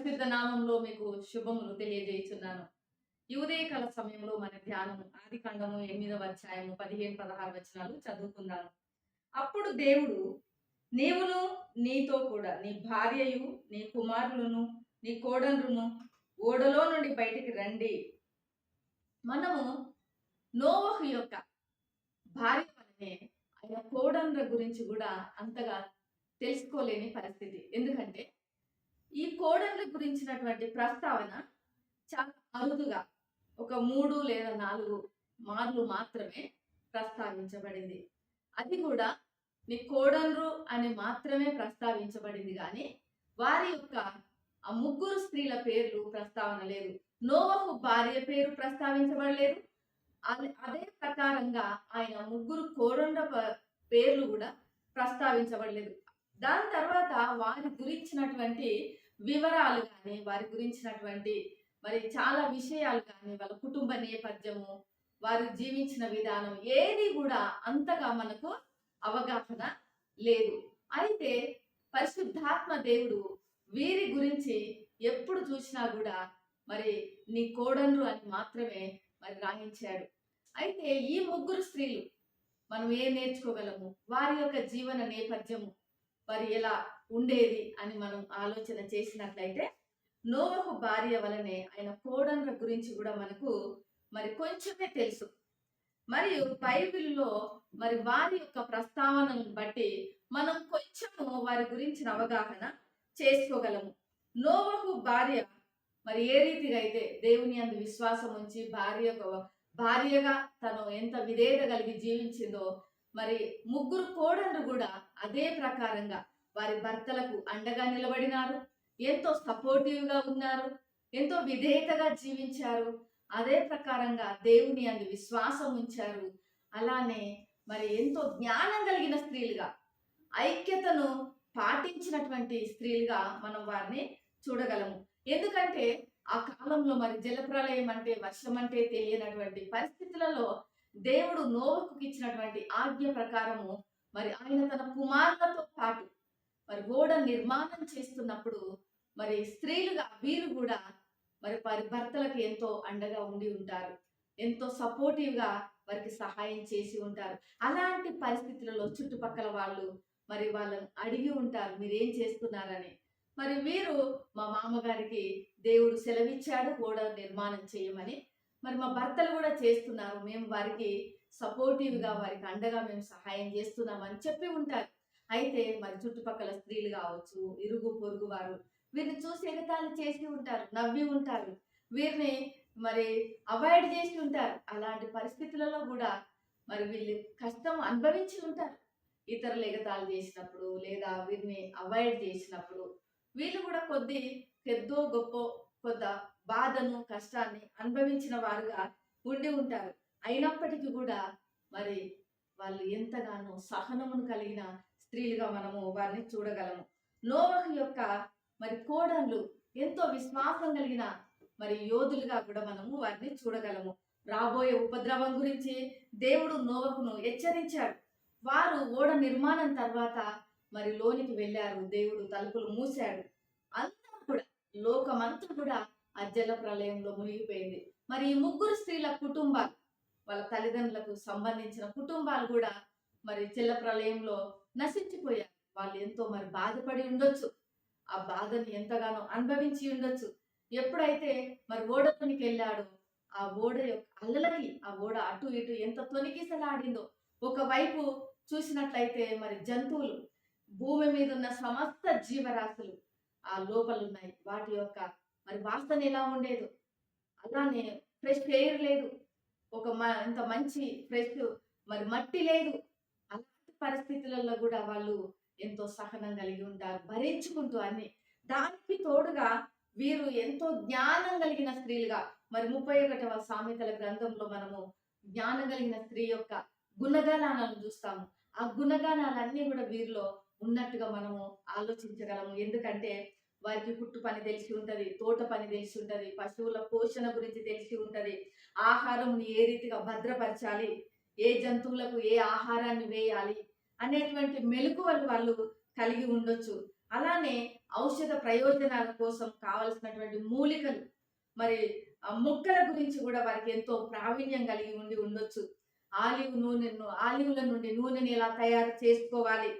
పరిశుద్ధ నామంలో మీకు శుభములు తెలియజేస్తున్నాను యువదేకాల సమయంలో మన ధ్యానము ఆది కాండము ఎనిమిదవ అధ్యాయము పదిహేను పదహారు వచనాలు చదువుకున్నాను అప్పుడు దేవుడు నీవును నీతో కూడా నీ భార్యయు నీ కుమారులను నీ కోడన్రును ఓడలో నుండి బయటికి రండి. మనము నోవహు యొక్క భార్య వలనే ఆయన కోడన్ల గురించి కూడా అంతగా తెలుసుకోలేని పరిస్థితి. ఎందుకంటే ఈ కోడన్ల గురించినటువంటి ప్రస్తావన చాలా అరుదుగా ఒక మూడు లేదా నాలుగు మార్లు మాత్రమే ప్రస్తావించబడింది. అది కూడా నీ కోడలు అని మాత్రమే ప్రస్తావించబడింది కానీ వారి యొక్క ఆ ముగ్గురు స్త్రీల పేర్లు ప్రస్తావన లేదు. నోవహు భార్య పేరు ప్రస్తావించబడలేదు. అదే- అదే ప్రకారంగా ఆయన ముగ్గురు కోడండ పేర్లు కూడా ప్రస్తావించబడలేదు. దాని తర్వాత వారి గురించినటువంటి వివరాలు కానీ వారి గురించినటువంటి మరి చాలా విషయాలు కానీ వాళ్ళ కుటుంబ నేపథ్యము వారు జీవించిన విధానం ఏది కూడా అంతగా మనకు అవగాహన లేదు. అయితే పరిశుద్ధాత్మ దేవుడు వీరి గురించి ఎప్పుడు చూసినా కూడా మరి నీ కోడన్రు అని మాత్రమే మరి రాయించాడు. అయితే ఈ ముగ్గురు స్త్రీలు మనం ఏం నేర్చుకోగలము? వారి యొక్క జీవన నేపథ్యము మరి ఎలా ఉండేది అని మనం ఆలోచన చేసినట్లయితే నోవహు భార్య వలనే ఆయన కోడన్ల గురించి కూడా మనకు మరి కొంచెమే తెలుసు. మరియు బైబిల్లో మరి వారి యొక్క ప్రస్తావనను బట్టి మనం కొంచెము వారి గురించిన అవగాహన చేసుకోగలము. నోవహు భార్య మరి ఏ రీతిగా అయితే దేవుని అందు విశ్వాసం ఉంచి భార్య భార్యగా తను ఎంత విధేయత కలిగి జీవించిందో మరి ముగ్గురు కోడళ్ళు కూడా అదే ప్రకారంగా వారి భర్తలకు అండగా నిలబడినారు. ఎంతో సపోర్టివ్గా ఉన్నారు. ఎంతో విధేయతగా జీవించారు. అదే ప్రకారంగా దేవుని అందు విశ్వాసం ఉంచారు. అలానే మరి ఎంతో జ్ఞానం కలిగిన స్త్రీలుగా ఐక్యతను పాటించినటువంటి స్త్రీలుగా మనం వారిని చూడగలము. ఎందుకంటే ఆ కాలంలో మరి జలప్రలయం అంటే వర్షం అంటే తెలియనటువంటి పరిస్థితులలో దేవుడు నోవకు ఇచ్చినటువంటి ఆజ్ఞ ప్రకారము మరి ఆయన తన కుమారులతో పాటు మరి గోడ నిర్మాణం చేస్తున్నప్పుడు మరి స్త్రీలుగా వీరు కూడా మరి వారి భర్తలకు ఎంతో అండగా ఉండి ఉంటారు. ఎంతో సపోర్టివ్గా వారికి సహాయం చేసి ఉంటారు. అలాంటి పరిస్థితులలో చుట్టుపక్కల వాళ్ళు మరి వాళ్ళని అడిగి ఉంటారు మీరు ఏం చేస్తున్నారని? మరి వీరు మా మామగారికి దేవుడు సెలవిచ్చాడు గోడ నిర్మాణం చేయమని మరి మా భర్తలు కూడా చేస్తున్నారు. మేము వారికి సపోర్టివ్గా వారికి అండగా మేము సహాయం చేస్తున్నామని చెప్పి ఉంటారు. అయితే మరి చుట్టుపక్కల స్త్రీలు కావచ్చు ఇరుగు పొరుగు వారు వీరిని చూసి ఎగతాళి చేసి ఉంటారు నవ్వి ఉంటారు. వీరిని మరి అవాయిడ్ చేసి ఉంటారు. అలాంటి పరిస్థితులలో కూడా మరి వీళ్ళు కష్టం అనుభవించి ఉంటారు. ఇతరులు ఎగతాళి చేసినప్పుడు లేదా వీరిని అవాయిడ్ చేసినప్పుడు వీళ్ళు కూడా కొద్ది పెద్దో గొప్ప కొంత బాధను కష్టాన్ని అనుభవించిన వారుగా ఉండి ఉంటారు. అయినప్పటికీ కూడా మరి వాళ్ళు ఎంతగానో సహనమును కలిగిన స్త్రీలుగా మనము వారిని చూడగలము. నోవహు యొక్క మరి కోడళ్ళు ఎంతో విశ్వాసం కలిగిన మరి యోధులుగా కూడా మనము వారిని చూడగలము. రాబోయే ఉపద్రవం గురించి దేవుడు నోవహును హెచ్చరించాడు. వారు ఓడ నిర్మాణం తర్వాత మరి లోనికి వెళ్ళారు. దేవుడు తలుపులు మూశాడు. లోకమంతా కూడా ఆ జల ప్రళయంలో మునిగిపోయింది. మరి ఈ ముగ్గురు స్త్రీల కుటుంబాలు వాళ్ళ తల్లిదండ్రులకు సంబంధించిన కుటుంబాలు కూడా మరి జల ప్రళయంలో నశించిపోయారు. వాళ్ళు ఎంతో మరి బాధపడి ఉండొచ్చు. ఆ బాధను ఎంతగానో అనుభవించి ఉండొచ్చు. ఎప్పుడైతే మరి ఓడలోనికి వెళ్ళాడో ఆ ఓడ యొక్క అల్లలకి ఆ ఓడ అటు ఇటు ఎంత తొనికిసలాడిందో ఒకవైపు చూసినట్లయితే మరి జంతువులు భూమి మీద ఉన్న సమస్త జీవరాశులు ఆ లోపలు ఉన్నాయి వాటి యొక్క మరి వాసన ఎలా ఉండేదో అలానే ఫ్రెష్ ఎయిర్ లేదు. ఒక మ- ఇంత మంచి ఫ్రెష్ మరి మట్టి లేదు. అలాంటి పరిస్థితులలో కూడా వాళ్ళు ఎంతో సహనం కలిగి ఉంటారు భరించుకుంటూ అన్ని. దానికి తోడుగా వీరు ఎంతో జ్ఞానం కలిగిన స్త్రీలుగా మరి ముప్పై ఒకటవ సామెతల గ్రంథంలో మనము జ్ఞానం కలిగిన స్త్రీ యొక్క గుణగణాలను చూస్తాము. ఆ గుణగణాలన్నీ కూడా వీరిలో ఉన్నట్టుగా మనము ఆలోచించగలము. ఎందుకంటే వారికి పుట్టు పని తెలిసి ఉంటుంది తోట పని తెలిసి ఉంటుంది పశువుల పోషణ గురించి తెలిసి ఉంటుంది. ఆహారం ఏ రీతిగా భద్రపరచాలి? ఏ జంతువులకు ఏ ఆహారాన్ని వేయాలి? అనేటువంటి మెలకువలు వాళ్ళు కలిగి ఉండొచ్చు. అలానే ఔషధ ప్రయోజనాల కోసం కావలసినటువంటి మూలికలు మరి మొక్కల గురించి కూడా వారికి ఎంతో ప్రావీణ్యం కలిగి ఉండి ఉండొచ్చు. ఆలివ్ నూనెను ఆలివ్ల నుండి నూనెని ఎలా తయారు చేసుకోవాలి?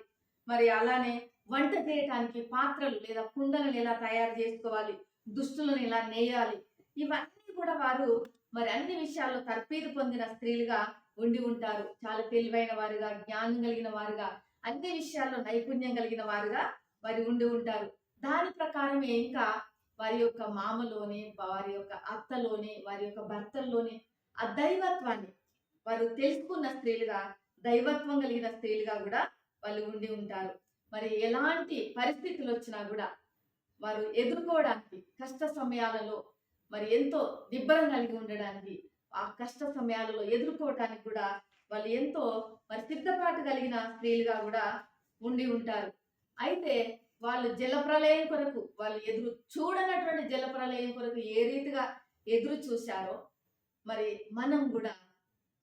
మరి అలానే వంట చేయటానికి పాత్రలు లేదా కుండలను ఎలా తయారు చేసుకోవాలి దుస్తులను ఎలా నేయాలి ఇవన్నీ కూడా వారు మరి అన్ని విషయాల్లో తర్పీదు పొందిన స్త్రీలుగా ఉండి ఉంటారు. చాలా తెలివైన వారుగా జ్ఞానం కలిగిన వారుగా అన్ని విషయాల్లో నైపుణ్యం కలిగిన వారుగా వారు ఉండి ఉంటారు. దాని ప్రకారమే ఇంకా వారి యొక్క మామలోనే వారి యొక్క అత్తలోనే వారి యొక్క భర్తల్లోనే ఆ దైవత్వాన్ని వారు తెలుసుకున్న స్త్రీలుగా దైవత్వం కలిగిన స్త్రీలుగా కూడా వాళ్ళు ఉండి ఉంటారు. మరి ఎలాంటి పరిస్థితులు వచ్చినా కూడా వారు ఎదుర్కోవడానికి కష్ట సమయాలలో మరి ఎంతో దిబ్బరం కలిగి ఉండడానికి ఆ కష్ట సమయాలలో ఎదుర్కోవటానికి కూడా వాళ్ళు ఎంతో మరి సిద్ధపాటు కలిగిన స్త్రీలుగా కూడా ఉండి ఉంటారు. అయితే వాళ్ళు జలప్రలయం కొరకు వాళ్ళు ఎదురు చూడనటువంటి జలప్రలయం కొరకు ఏ రీతిగా ఎదురు చూశారో మరి మనం కూడా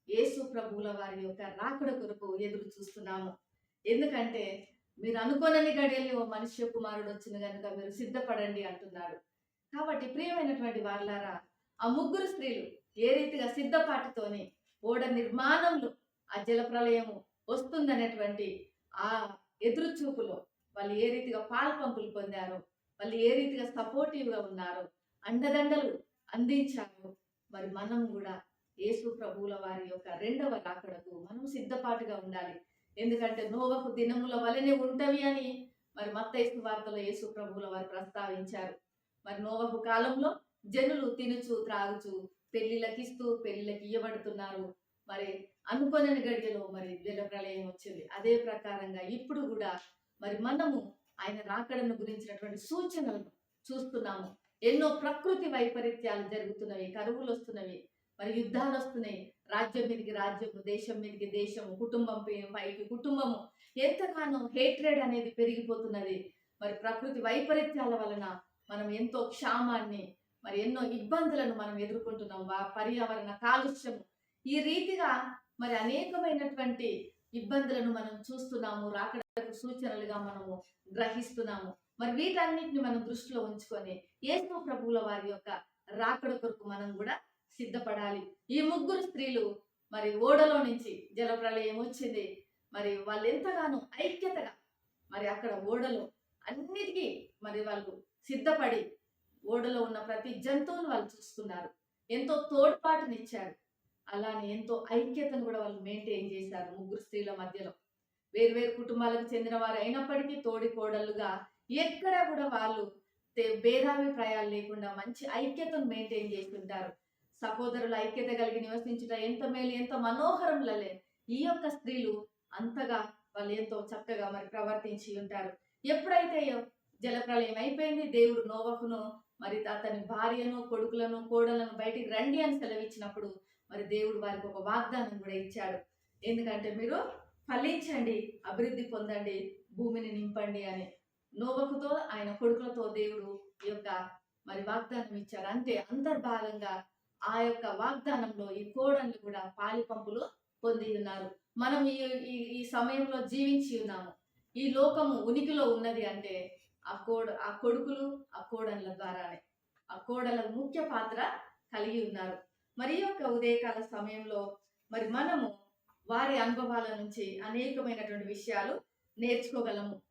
యేసు ప్రభువుల వారి యొక్క రాకడ కొరకు ఎదురు చూస్తున్నాము. ఎందుకంటే మీరు అనుకోనని గడియలు ఓ మనుష్య కుమారుడు వచ్చిన కనుక మీరు సిద్ధపడండి అంటున్నాడు. కాబట్టి ప్రియమైనటువంటి వాళ్ళారా ఆ ముగ్గురు స్త్రీలు ఏ రీతిగా సిద్ధపాటుతోని ఓడ నిర్మాణంలో ఆ జలప్రలయము వస్తుందనేటువంటి ఆ ఎదురుచూపులో వాళ్ళు ఏ రీతిగా పాలు పంపులు పొందారో వాళ్ళు ఏ రీతిగా సపోర్టివ్గా ఉన్నారో అండదండలు అందించారో మరి మనం కూడా యేసు ప్రభువుల వారి యొక్క రెండవ రాకడకు మనం సిద్ధపాటుగా ఉండాలి. ఎందుకంటే నోవకు దినముల వలనే ఉంటవి అని మరి మత్తైసు వార్తలో యేసు ప్రభువుల వారు ప్రస్తావించారు. మరి నోవకు కాలంలో జనులు తినుచు త్రాగుచు పెళ్ళిళ్ళకి ఇస్తూ పెళ్ళిళ్ళకి ఇయ్యబడుతున్నారు. మరి అనుకోనని గడియలో మరి జల ప్రళయం వచ్చింది. అదే ప్రకారంగా ఇప్పుడు కూడా మరి మనము ఆయన రాకడను గురించినటువంటి సూచనలను చూస్తున్నాము. ఎన్నో ప్రకృతి వైపరీత్యాలు జరుగుతున్నవి కరువులు వస్తున్నవి మరి యుద్ధాలు వస్తున్నాయి. రాజ్యం మీదకి రాజ్యము దేశం మీదకి దేశము కుటుంబం పైకి కుటుంబము. ఎంతగానో హేట్రేడ్ అనేది పెరిగిపోతున్నది. మరి ప్రకృతి వైపరీత్యాల వలన మనం ఎంతో క్షామాన్ని మరి ఎన్నో ఇబ్బందులను మనం ఎదుర్కొంటున్నాం. వా- పర్యావరణ కాలుష్యము. ఈ రీతిగా మరి అనేకమైనటువంటి ఇబ్బందులను మనం చూస్తున్నాము. రాకడకు సూచనలుగా మనము గ్రహిస్తున్నాము. మరి వీటన్నిటిని మనం దృష్టిలో ఉంచుకొని ఏసు ప్రభువుల వారి యొక్క రాకడ కొరకు మనం కూడా సిద్ధపడాలి. ఈ ముగ్గురు స్త్రీలు మరి ఓడలో నుంచి జలప్రలయం వచ్చింది. మరి వాళ్ళు ఎంతగానో ఐక్యతగా మరి అక్కడ ఓడలో అన్నిటికీ మరి వాళ్ళు సిద్ధపడి ఓడలో ఉన్న ప్రతి జంతువును వాళ్ళు చూస్తున్నారు. ఎంతో తోడ్పాటునిచ్చారు. అలానే ఎంతో ఐక్యతను కూడా వాళ్ళు మెయింటైన్ చేశారు ముగ్గురు స్త్రీల మధ్యలో. వేర్వేరు కుటుంబాలకు చెందిన వారు అయినప్పటికీ తోడి కోడలుగా ఎక్కడ కూడా వాళ్ళు భేదాభిప్రాయాలు లేకుండా మంచి ఐక్యతను మెయింటైన్ చేస్తుంటారు. సహోదరుల ఐక్యత కలిగి నివసించుట ఎంత మేలు ఎంత మనోహరం లలే ఈ యొక్క స్త్రీలు అంతగా వాళ్ళు ఎంతో చక్కగా మరి ప్రవర్తించి ఉంటారు. ఎప్పుడైతే జలప్రలయం అయిపోయింది దేవుడు నోవకును మరి అతని భార్యను కొడుకులను కోడలను బయటికి రండి అని సెలవిచ్చినప్పుడు మరి దేవుడు వారికి ఒక వాగ్దానం కూడా ఇచ్చాడు. ఎందుకంటే మీరు ఫలించండి అభివృద్ధి పొందండి భూమిని నింపండి అని నోవకుతో ఆయన కొడుకులతో దేవుడు ఈ యొక్క మరి వాగ్దానం ఇచ్చాడు అంతే అంతర్భాగంగా ఆ యొక్క వాగ్దానంలో ఈ కోడళ్ళు కూడా పాలి పంపులు పొంది ఉన్నారు. మనం ఈ ఈ- సమయంలో జీవించి ఉన్నాము. ఈ లోకము ఉనికిలో ఉన్నది అంటే ఆ కోడ ఆ కొడుకులు ఆ కోడళ్ళ ద్వారానే. ఆ కోడల ముఖ్య పాత్ర కలిగి ఉన్నారు. మరి ఈ యొక్క ఉదయకాల సమయంలో మరి మనము వారి అనుభవాల నుంచి అనేకమైనటువంటి విషయాలు నేర్చుకోగలము.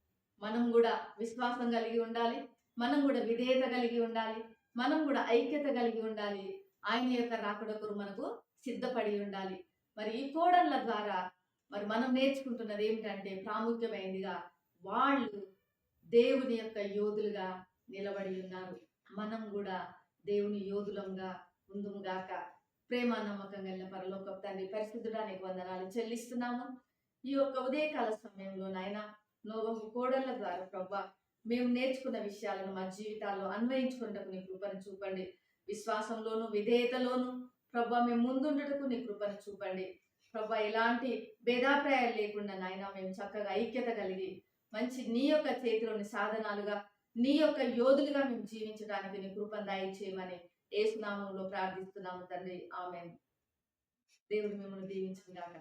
మనం కూడా విశ్వాసం కలిగి ఉండాలి. మనం కూడా విధేయత కలిగి ఉండాలి. మనం కూడా ఐక్యత కలిగి ఉండాలి. ఆయన యొక్క రాకడొకరు మనకు సిద్ధపడి ఉండాలి. మరి ఈ కోడళ్ళ ద్వారా మరి మనం నేర్చుకుంటున్నది ఏమిటంటే ప్రాముఖ్యమైనదిగా వాళ్ళు దేవుని యొక్క యోధులుగా నిలబడి ఉన్నారు. మనం కూడా దేవుని యోధులంగా ఉందుముగాక ప్రేమ నమ్మకం కలిగిన పరలోక తండ్రి పరిశుద్ధుడానికి వందనాలు చెల్లిస్తున్నాము. ఈ యొక్క ఉదయకాల సమయంలో నాయన లోకం కోడళ్ళ ద్వారా ప్రభా మేము నేర్చుకున్న విషయాలను మా జీవితాల్లో అన్వయించుకున్నకు నీ కృపను చూపండి. విశ్వాసంలోను విధేయతలోను ప్రభా మేము ముందుండటకు నీ కృపను చూపండి. ప్రభా ఎలాంటి భేదాభిప్రాయాలు లేకుండా నాయన మేము చక్కగా ఐక్యత కలిగి మంచి నీ యొక్క చేతిలోని సాధనాలుగా నీ యొక్క యోధులుగా మేము జీవించడానికి నీ కృపను దయచేయమని ఏసునామంలో ప్రార్థిస్తున్నాము తండ్రి. ఆమె దేవుడు మిమ్మల్ని దీవించుగాక.